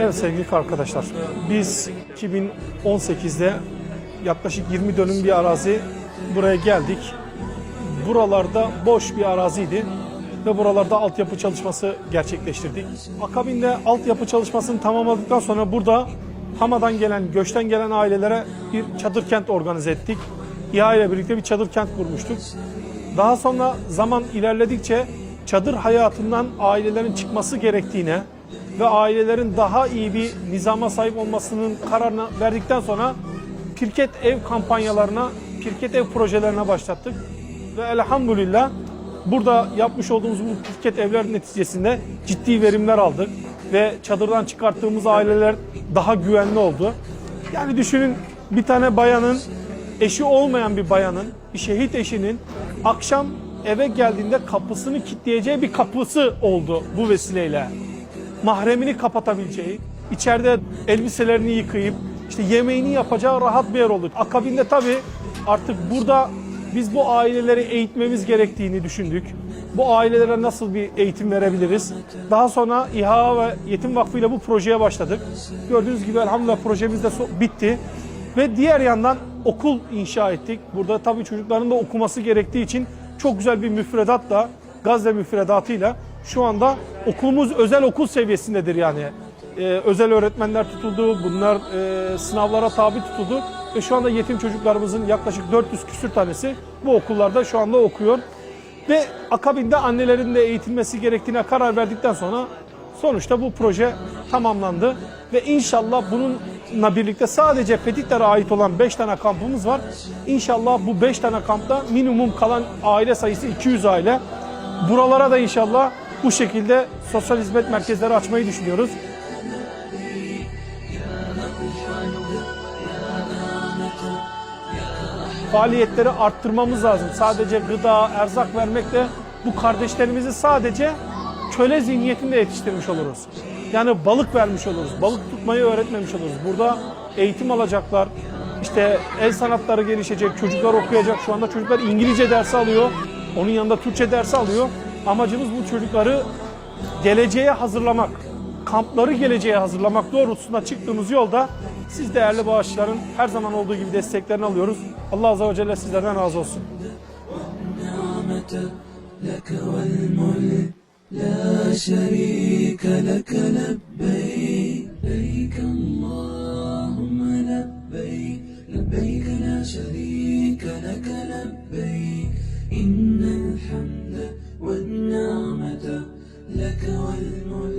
Evet sevgili arkadaşlar, biz 2018'de yaklaşık 20 dönüm bir arazi buraya geldik. Buralarda boş bir araziydi ve buralarda altyapı çalışması gerçekleştirdik. Akabinde altyapı çalışmasını tamamladıktan sonra burada Hama'dan gelen, göçten gelen ailelere bir çadır kent organize ettik. İHA ile birlikte bir çadır kent kurmuştuk. Daha sonra zaman ilerledikçe çadır hayatından ailelerin çıkması gerektiğine ve ailelerin daha iyi bir nizama sahip olmasının kararını verdikten sonra Pirket ev kampanyalarına, Pirket ev projelerine başlattık. Ve elhamdülillah burada yapmış olduğumuz bu Pirket evler neticesinde ciddi verimler aldık. Ve çadırdan çıkarttığımız aileler daha güvenli oldu. Yani düşünün bir tane bayanın, eşi olmayan bir bayanın, bir şehit eşinin akşam eve geldiğinde kapısını kilitleyeceği bir kapısı oldu bu vesileyle mahremini kapatabileceği, içeride elbiselerini yıkayıp işte yemeğini yapacağı rahat bir yer oldu. Akabinde tabii artık burada biz bu aileleri eğitmemiz gerektiğini düşündük. Bu ailelere nasıl bir eğitim verebiliriz? Daha sonra İHA ve Yetim Vakfı ile bu projeye başladık. Gördüğünüz gibi elhamdülillah projemiz de bitti. Ve diğer yandan okul inşa ettik. Burada tabii çocukların da okuması gerektiği için çok güzel bir müfredatla, Gazze müfredatıyla şu anda okulumuz özel okul seviyesindedir yani. Ee, özel öğretmenler tutuldu, bunlar e, sınavlara tabi tutuldu ve şu anda yetim çocuklarımızın yaklaşık 400 küsür tanesi bu okullarda şu anda okuyor. Ve akabinde annelerin de eğitilmesi gerektiğine karar verdikten sonra sonuçta bu proje tamamlandı ve inşallah bununla birlikte sadece Fethiklere ait olan 5 tane kampımız var. İnşallah bu 5 tane kampta minimum kalan aile sayısı 200 aile. Buralara da inşallah bu şekilde sosyal hizmet merkezleri açmayı düşünüyoruz. Faaliyetleri arttırmamız lazım. Sadece gıda, erzak vermekle bu kardeşlerimizi sadece köle zihniyetinde yetiştirmiş oluruz. Yani balık vermiş oluruz. Balık tutmayı öğretmemiş oluruz. Burada eğitim alacaklar. İşte el sanatları gelişecek, çocuklar okuyacak. Şu anda çocuklar İngilizce dersi alıyor. Onun yanında Türkçe dersi alıyor. Amacımız bu çocukları geleceğe hazırlamak, kampları geleceğe hazırlamak doğrultusunda çıktığımız yolda siz değerli bağışçıların her zaman olduğu gibi desteklerini alıyoruz. Allah Azze ve Celle sizlerden razı olsun. لا شريك لك لبيك. لبيك اللهم لبيك. لبيك لا شريك لك لبيك. إن الحمد والنعمة لك والملك